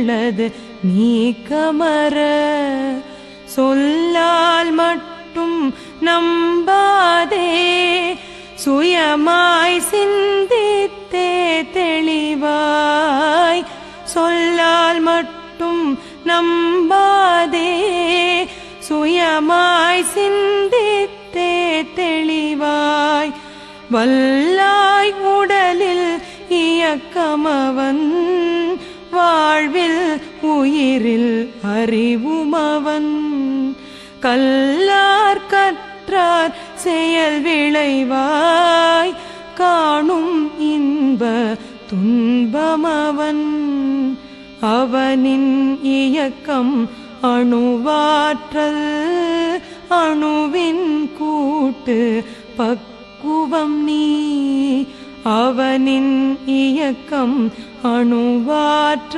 உள்ளது. நீ கமர சொல்லால் மட்டும் நம்பாதே. சுயமாய் சிந்தித்தே தெளிவாய் சொல்லால் மட்டும் நம்பாதே. சுயமாய் சிந்தித்தே தெளிவாய் வல்லாய் உடலில் இயக்கமவன் வாழ்வில் உயிரில் அறிவுமவன். கல்லார் கற்றார் செயல் விளைவாய். காணும் இன்ப துன்பமவன். அவனின் இயக்கம் அணுவாற்றல். அணுவின் கூட்டு பக்குவம் நீ. அவனின் இயக்கம் அணுவாற்ற